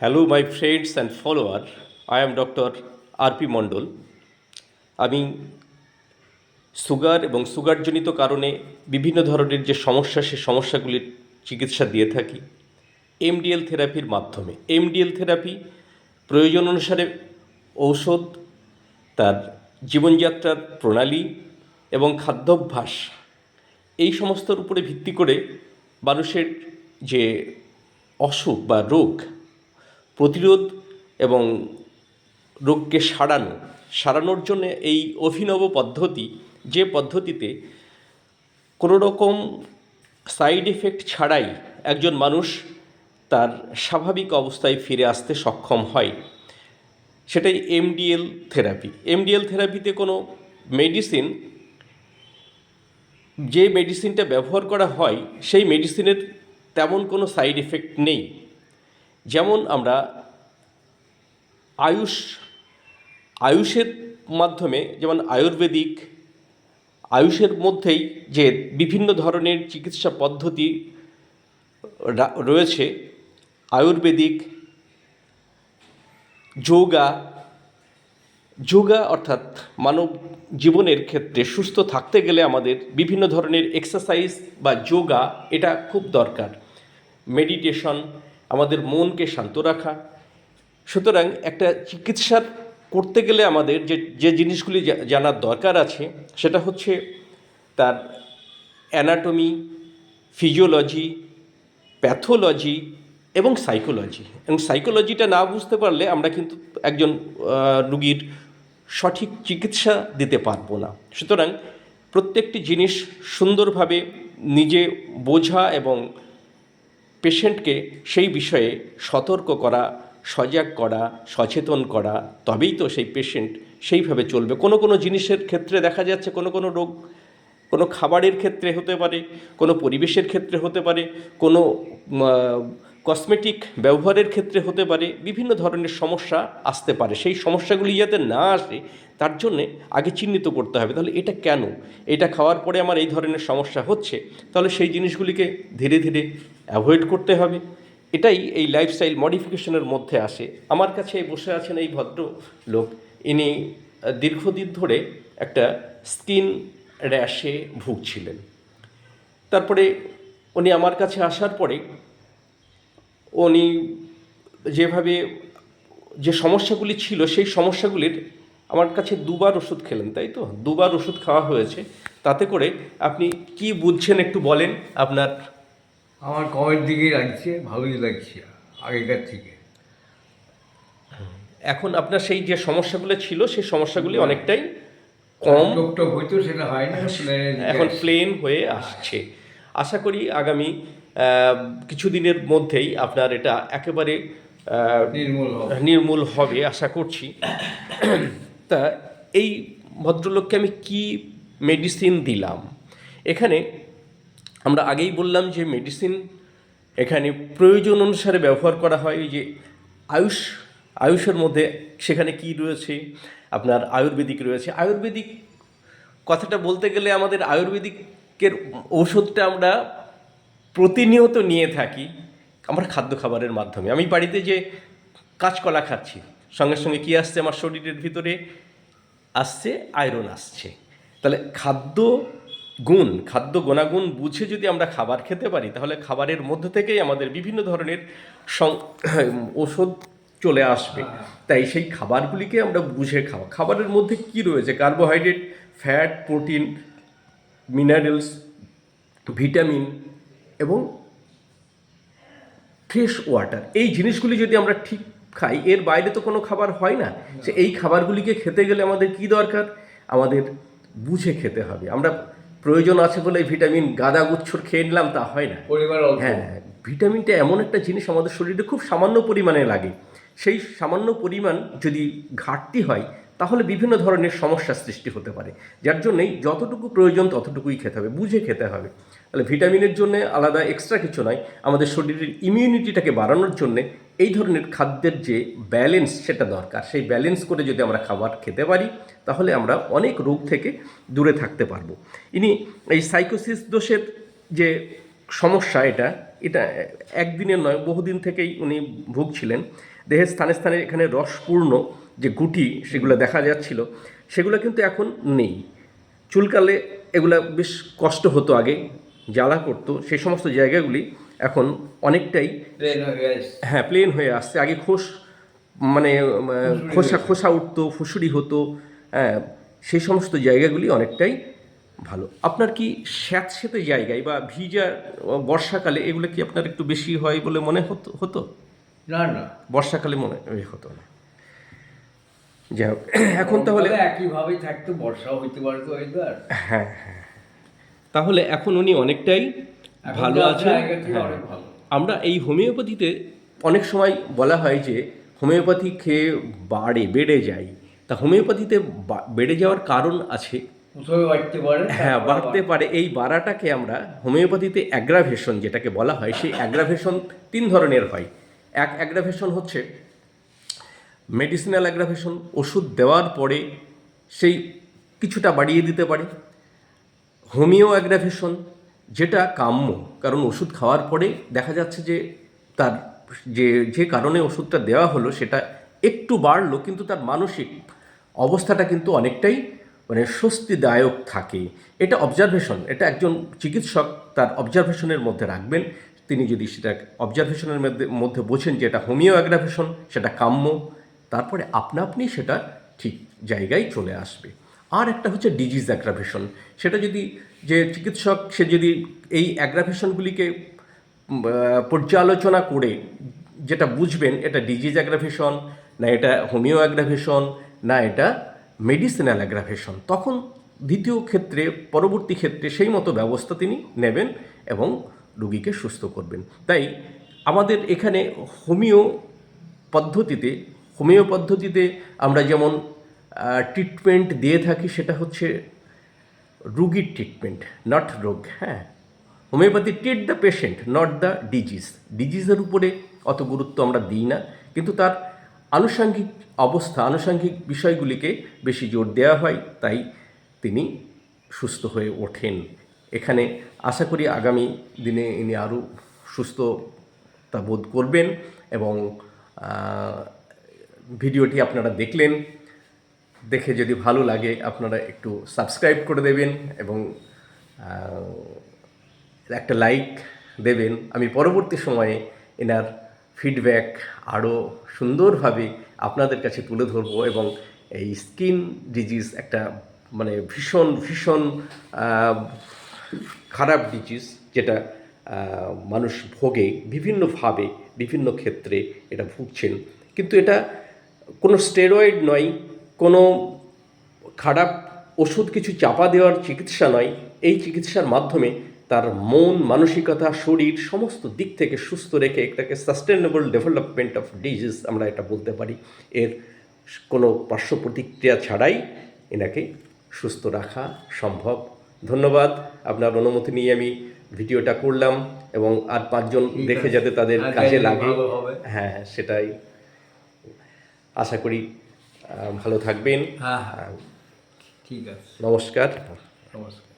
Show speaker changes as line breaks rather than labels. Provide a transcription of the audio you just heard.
Hello my friends and follower I am doctor RP Mondal আমি sugar এবং সুগারজনিত কারণে বিভিন্ন ধরনের যে সমস্যা, সে সমস্যাগুলির চিকিৎসা দিয়ে থাকি এমডিএল থেরাপির মাধ্যমে। এমডিএল থেরাপি প্রয়োজন অনুসারে ঔষধ, তার জীবনযাত্রার প্রণালী এবং খাদ্যাভ্যাস, এই সমস্তর উপরে ভিত্তি করে মানুষের যে অসুখ বা রোগ প্রতিরোধ এবং রোগকে সারানো, সারানোর জন্য এই অভিনব পদ্ধতি, যে পদ্ধতিতে কোনো রকম সাইড এফেক্ট ছাড়াই একজন মানুষ তার স্বাভাবিক অবস্থায় ফিরে আসতে সক্ষম হয়। সেটাই এমডিএল থেরাপি এমডিএল থেরাপিতে কোনো মেডিসিন যে মেডিসিনটা ব্যবহার করা হয়, সেই মেডিসিনের তেমন কোনো সাইড এফেক্ট নেই। যেমন আমরা আয়ুষ, আয়ুষের মাধ্যমে যেমন আয়ুর্বেদিক, আয়ুষের মধ্যেই যে বিভিন্ন ধরনের চিকিৎসা পদ্ধতি রয়েছে, আয়ুর্বেদিক, যোগা যোগা অর্থাৎ মানব জীবনের ক্ষেত্রে সুস্থ থাকতে গেলে আমাদের বিভিন্ন ধরনের এক্সারসাইজ বা যোগা এটা খুব দরকার। মেডিটেশন আমাদের মনকে শান্ত রাখা। সুতরাং একটা চিকিৎসার করতে গেলে আমাদের যে যে জিনিসগুলি জানার দরকার আছে, সেটা হচ্ছে তার অ্যানাটমি ফিজিওলজি প্যাথোলজি এবং সাইকোলজি এবং সাইকোলজিটা না বুঝতে পারলে আমরা কিন্তু একজন রুগীর সঠিক চিকিৎসা দিতে পারব না। সুতরাং প্রত্যেকটি জিনিস সুন্দরভাবে নিজে বোঝা এবং পেশেন্টকে সেই বিষয়ে সতর্ক করা, সজাগ করা, সচেতন করা, তবেই তো সেই পেশেন্ট সেইভাবে চলবে। কোনো কোনো জিনিসের ক্ষেত্রে দেখা যাচ্ছে কোনো কোনো রোগ, কোনো খাবারের ক্ষেত্রে হতে পারে, কোনো পরিবেশের ক্ষেত্রে হতে পারে, কোনো কসমেটিক ব্যবহারের ক্ষেত্রে হতে পারে, বিভিন্ন ধরনের সমস্যা আসতে পারে। সেই সমস্যাগুলি যাতে না আসে, তার জন্যে আগে চিহ্নিত করতে হবে। তাহলে এটা কেন? এটা খাওয়ার পরে আমার এই ধরনের সমস্যা হচ্ছে, তাহলে সেই জিনিসগুলিকে ধীরে ধীরে অ্যাভয়েড করতে হবে। এটাই এই লাইফস্টাইল মডিফিকেশনের মধ্যে আসে। আমার কাছে বসে আছেন এই ভদ্র লোক ইনি দীর্ঘদিন ধরে একটা স্কিন র্যাশে ভুগছিলেন। তারপরে উনি আমার কাছে আসার পরে উনি যেভাবে যে সমস্যাগুলি ছিল সেই সমস্যাগুলির আমার কাছে দুবার ওষুধ খেলেন তাই তো? দুবার ওষুধ খাওয়া হয়েছে। তাতে করে আপনি কি বুঝছেন একটু বলেন আপনার?
আমার কমের দিকে লাগছে ভালোই লাগছে আগেকার থেকে।
এখন আপনার সেই যে সমস্যাগুলো ছিল সেই সমস্যাগুলি অনেকটাই কম।
হইতো সেটা হয় না
এখন প্লেন হয়ে আসছে। আশা করি আগামী কিছুদিনের মধ্যেই আপনার এটা একেবারে
নির্মূল হবে।
নির্মূল হবে আশা করছি। তা এই ভদ্রলোককে আমি কি মেডিসিন দিলাম? এখানে আমরা আগেই বললাম যে মেডিসিন এখানে প্রয়োজন অনুসারে ব্যবহার করা হয়। যে আয়ুষ আয়ুষের মধ্যে সেখানে কি রয়েছে? আপনার আয়ুর্বেদিক রয়েছে। আয়ুর্বেদিক কথাটা বলতে গেলে আমাদের আয়ুর্বেদিকের ঔষধটা আমরা প্রতিনিয়ত নিয়ে থাকি আমরা খাদ্য খাবারের মাধ্যমে। আমি বাড়িতে যে কাঁচকলা খাচ্ছি, সঙ্গে সঙ্গে কি আসছে আমার শরীরের ভিতরে? আসছে আয়রন আসছে। তাহলে খাদ্য গুণ, খাদ্য গুণাগুণ বুঝে যদি আমরা খাবার খেতে পারি, তাহলে খাবারের মধ্যে থেকেই আমাদের বিভিন্ন ধরনের ওষুধ চলে আসবে। তাই সেই খাবারগুলিকে আমরা বুঝে খাওয়া। খাবারের মধ্যে কি রয়েছে? Carbohydrate, fat, protein, minerals, vitamin এবং ফ্রেশ ওয়াটার। এই জিনিসগুলি যদি আমরা ঠিক খাই এর বাইরে তো কোনো খাবার হয় না। সে এই খাবারগুলিকে খেতে গেলে আমাদের কি দরকার? আমাদের বুঝে খেতে হবে। আমরা প্রয়োজন আছে বলে ভিটামিন গাদা গুচ্ছর খেয়ে নিলাম তা হয় না। হ্যাঁ ভিটামিনটা এমন একটা জিনিস আমাদের শরীরে খুব সামান্য পরিমাণে লাগে। সেই সামান্য পরিমাণ যদি ঘাটতি হয় তাহলে বিভিন্ন ধরনের সমস্যার সৃষ্টি হতে পারে, যার জন্যই যতটুকু প্রয়োজন ততটুকুই খেতে হবে, বুঝে খেতে হবে। তাহলে ভিটামিনের জন্য আলাদা এক্সট্রা কিছু নয় আমাদের শরীরের ইমিউনিটিটাকে বাড়ানোর জন্যে এই ধরনের খাদ্যের যে ব্যালেন্স সেটা দরকার। সেই ব্যালেন্স করে যদি আমরা খাবার খেতে পারি, তাহলে আমরা অনেক রোগ থেকে দূরে থাকতে পারব। ইনি এই সাইকোসিস দোষের যে সমস্যা এটা এটা একদিনের নয়, বহুদিন থেকেই উনি ভুগছিলেন। দেহের স্থানে স্থানে এখানে রসপূর্ণ যে গুটি সেগুলো দেখা যাচ্ছিল সেগুলো কিন্তু এখন নেই। চুলকালে এগুলা বেশ কষ্ট হতো আগে জ্বালা করতো সেই সমস্ত জায়গাগুলি এখন অনেকটাই
হয়ে
প্লেন হয়ে আসছে। আগে খোস মানে খোসা খোসা উঠতো ফুসুরি হতো হ্যাঁ সেই সমস্ত জায়গাগুলি অনেকটাই ভালো। আপনার কি স্যাঁতস্যাঁতে জায়গায় বা ভিজা বর্ষাকালে এগুলো কি আপনার একটু বেশি হয় বলে মনে হতো হতো?
না না।
বর্ষাকালে মনে হতো না। যাই হোক এখন তাহলে
একইভাবেই থাকতো বর্ষাও হইতে পারতো ওয়েদার
হ্যাঁ হ্যাঁ। তাহলে এখন উনি অনেকটাই ভালো আছেন। হ্যাঁ। আমরা এই হোমিওপ্যাথিতে অনেক সময় বলা হয় যে হোমিওপ্যাথি খেয়ে বাড়ে বেড়ে যায়। তা হোমিওপ্যাথিতে বা- বেড়ে যাওয়ার কারণ আছে?
বাড়তে পারে
হ্যাঁ বাড়তে পারে। এই বাড়াটাকে আমরা হোমিওপ্যাথিতে অ্যাগ্রাভেশন যেটাকে বলা হয় সেই অ্যাগ্রাভেশন তিন ধরনের হয়। এক অ্যাগ্রাভেশন হচ্ছে মেডিসিনাল অ্যাগ্রাভেশন ওষুধ দেওয়ার পরে সেই কিছুটা বাড়িয়ে দিতে পারে। হোমিও অ্যাগ্রাভেশন যেটা কাম্য, কারণ ওষুধ খাওয়ার পরে দেখা যাচ্ছে যে তার যে যে কারণে ওষুধটা দেওয়া হলো সেটা একটু বাড়লো, কিন্তু তার মানসিক অবস্থাটা কিন্তু অনেকটাই মানে স্বস্তিদায়ক থাকে। এটা অবজারভেশন এটা একজন চিকিৎসক তার অবজারভেশনের মধ্যে রাখবেন। তিনি যদি সেটা অবজারভেশনের মধ্যে মধ্যে বোঝেন যে এটা হোমিও অ্যাগ্রাভেশন সেটা কাম্য তারপরে আপনা আপনি সেটা ঠিক জায়গায় চলে আসবে। আর একটা হচ্ছে ডিজিজ অ্যাগ্রাভেশন সেটা যদি যে চিকিৎসক, সে যদি এই অ্যাগ্রাভেশনগুলিকে পর্যালোচনা করে যেটা বুঝবেন, এটা ডিজিজ অ্যাগ্রাভেশন না এটা হোমিও অ্যাগ্রাভেশন না এটা মেডিসিনাল অ্যাগ্রাভেশন তখন দ্বিতীয় ক্ষেত্রে, পরবর্তী ক্ষেত্রে সেই মতো ব্যবস্থা তিনি নেবেন এবং রুগীকে সুস্থ করবেন। তাই আমাদের এখানে হোমিও পদ্ধতিতে হোমিও পদ্ধতিতে আমরা যেমন ট্রিটমেন্ট দিয়ে থাকি, সেটা হচ্ছে রুগীর ট্রিটমেন্ট নট রোগ হ্যাঁ? Homeopathy treat the patient not the disease ডিজিজের উপরে অত গুরুত্ব আমরা দিই না, কিন্তু তার আনুষঙ্গিক অবস্থা, আনুষাঙ্গিক বিষয়গুলিকে বেশি জোর দেওয়া হয়, তাই তিনি সুস্থ হয়ে ওঠেন। এখানে আশা করি আগামী দিনে ইনি আরও সুস্থতা বোধ করবেন এবং ভিডিওটি আপনারা দেখলেন, দেখে যদি ভালো লাগে আপনারা একটু সাবস্ক্রাইব করে দেবেন এবং একটা লাইক দেবেন। আমি পরবর্তী সময়ে এনার ফিডব্যাক আরও সুন্দরভাবে আপনাদের কাছে তুলে ধরবো এবং এই স্কিন ডিজিজ একটা মানে ভীষণ ভীষণ খারাপ ডিজিজ যেটা মানুষ ভোগে, বিভিন্নভাবে, বিভিন্ন ক্ষেত্রে এটা ভুগছেন। কিন্তু এটা কোনো স্টেরয়েড নয় কোনো খারাপ ওষুধ কিছু চাপা দেওয়ার চিকিৎসা নয় এই চিকিৎসার মাধ্যমে তার মন মানসিকতা শরীর সমস্ত দিক থেকে সুস্থ রেখে এটাকে সাস্টেনেবল ডেভেলপমেন্ট অফ ডিজিজ আমরা এটা বলতে পারি। এর কোনো পার্শ্ব প্রতিক্রিয়া ছাড়াই এনাকে সুস্থ রাখা সম্ভব। ধন্যবাদ। আপনার অনুমতি নিয়ে আমি ভিডিওটা করলাম এবং আর পাঁচজন দেখে যাতে তাদের কাজে লাগে। হ্যাঁ সেটাই। আশা করি ভালো থাকবেন।
হ্যাঁ। হ্যাঁ ঠিক আছে।
নমস্কার।
নমস্কার।